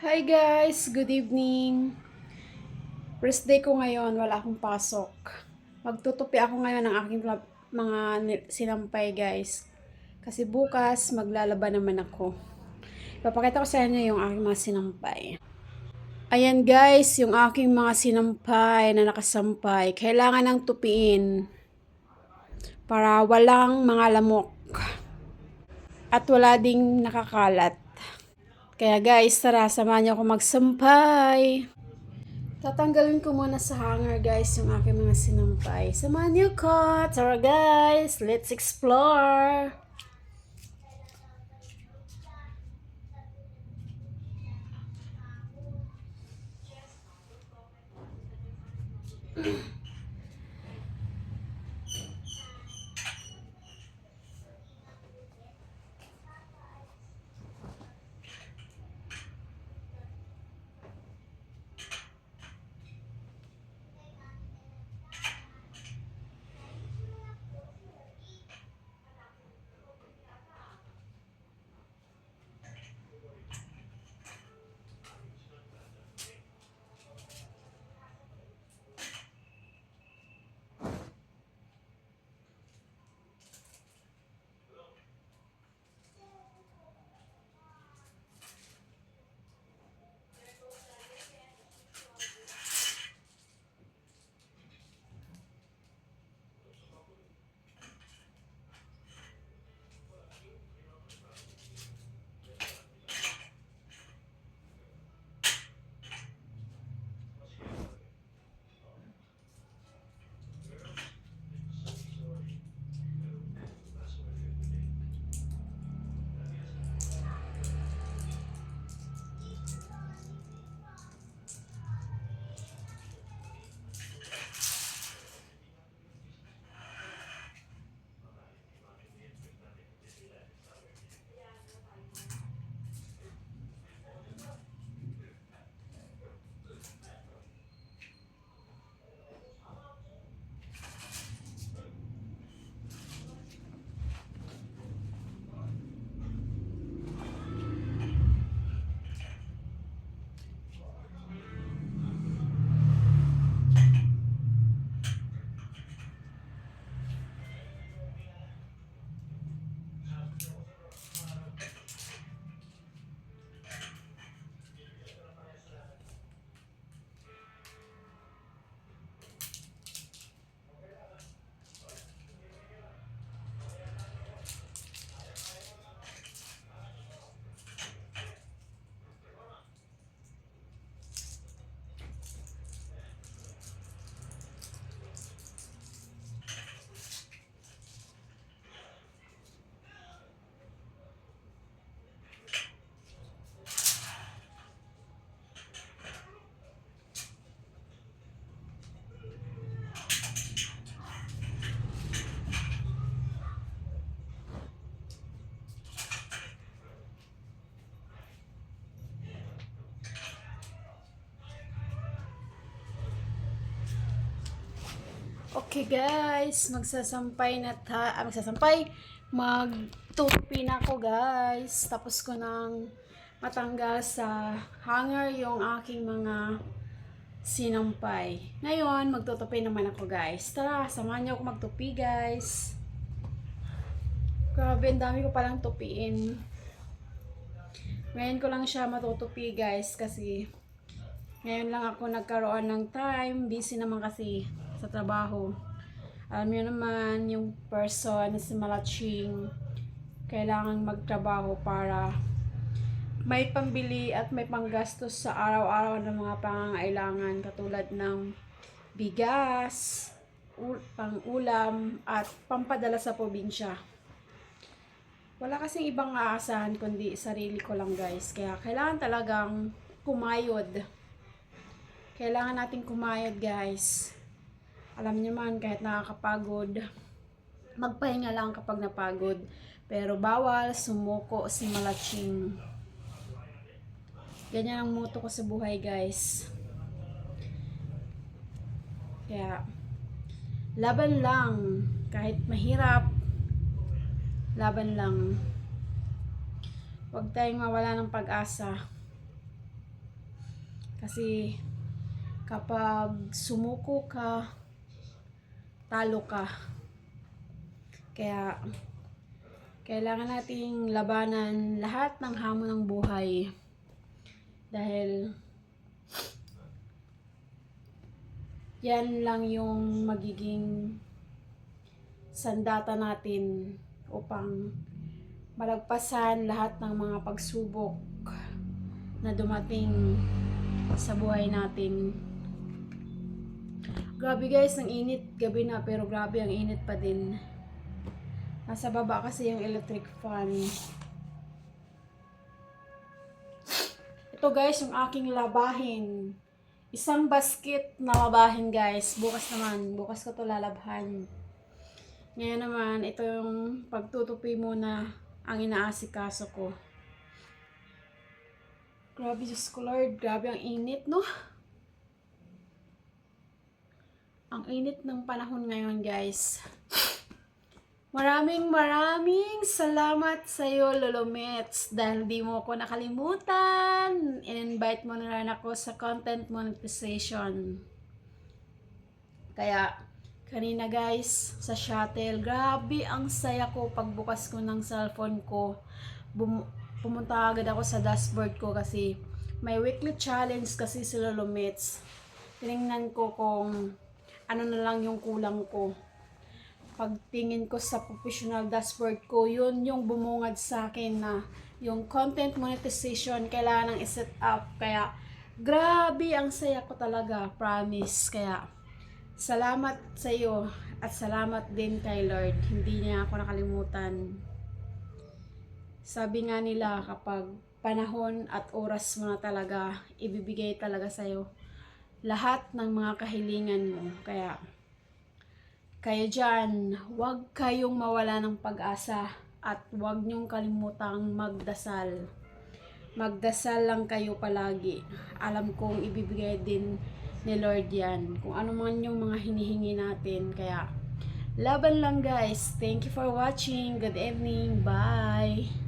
Hi guys, good evening. First day ko ngayon, wala akong pasok. Magtutupi ako ngayon ng aking mga sinampay guys. Kasi bukas maglalaban naman ako. Papakita ko sa inyo yung aking mga sinampay. Ayan guys, yung aking mga sinampay na nakasampay. Kailangan ng tupiin para walang mga lamok. At wala ding nakakalat. Kaya guys, tara, samahan niyo ako magsampay. Tatanggalin ko muna sa hanger guys yung aking mga sinampay. Samahan niyo ko. Tara guys, let's explore. Okay guys, magsasampay na ta, ah, magsasampay, magtutupi na ako guys. Tapos ko nang matanggal sa hanger yung aking mga sinampay. Ngayon, magtutupi naman ako guys. Tara, samahan niyo ako magtupi guys. Grabe, ang dami ko palang tupiin. Ngayon ko lang siya matutupi guys kasi ngayon lang ako nagkaroon ng time. Busy naman kasi sa trabaho. Alam niyo naman, yung person na si Malaching, kailangan magtrabaho para may pambili at may panggastos sa araw-araw ng mga pangangailangan katulad ng bigas, ul- pang-ulam, at pampadala sa probinsya. Wala kasing ibang aasahan kundi sarili ko lang guys. Kaya kailangan talagang kumayod. Kailangan nating kumayod guys. Alam niyo man kahit nakakapagod, magpahinga lang kapag napagod. Pero bawal sumuko si Malaching. Ganyan ang motto ko sa buhay guys. Kaya, laban lang. Kahit mahirap, laban lang. Huwag tayong mawala ng pag-asa. Kasi kapag sumuko ka, talo ka. Kaya kailangan nating labanan lahat ng hamon ng buhay. Dahil yan lang yung magiging sandata natin upang malagpasan lahat ng mga pagsubok na dumating sa buhay natin. Grabe guys, ang init. Gabi na, pero grabe ang init pa din. Nasa baba kasi yung electric fan. Ito guys, yung aking labahin. Isang basket na labahin guys. Bukas naman. Bukas ko to lalabhan. Ngayon naman, ito yung pagtutupi muna ang inaasikaso ko. Grabe, Diyos ko Lord. Grabe ang init, no? Ang init ng panahon ngayon, guys. Maraming maraming salamat sa iyo, Lolo Mets, dahil di mo ako nakalimutan. In-invite mo na rin ako sa content monetization. Kaya, kanina guys, sa shuttle, grabe ang saya ko pagbukas ko ng cellphone ko. Bum- pumunta agad ako sa dashboard ko kasi may weekly challenge kasi si Lolo Mets. Tinignan ko kung ano na lang yung kulang ko pagtingin ko sa professional dashboard ko, yun yung bumungad sa akin na yung content monetization kailangan nang i-set up. Kaya, grabe ang saya ko talaga, promise. Kaya, salamat sa iyo at salamat din kay Lord. Hindi niya ako nakalimutan. Sabi nga nila kapag panahon at oras mo na talaga, ibibigay talaga sa iyo lahat ng mga kahilingan mo. Kaya, kaya dyan, huwag kayong mawala ng pag-asa at huwag niyong kalimutang magdasal. Magdasal lang kayo palagi. Alam kong ibibigay din ni Lord yan. Kung ano man yung mga hinihingi natin. Kaya, laban lang guys. Thank you for watching. Good evening. Bye.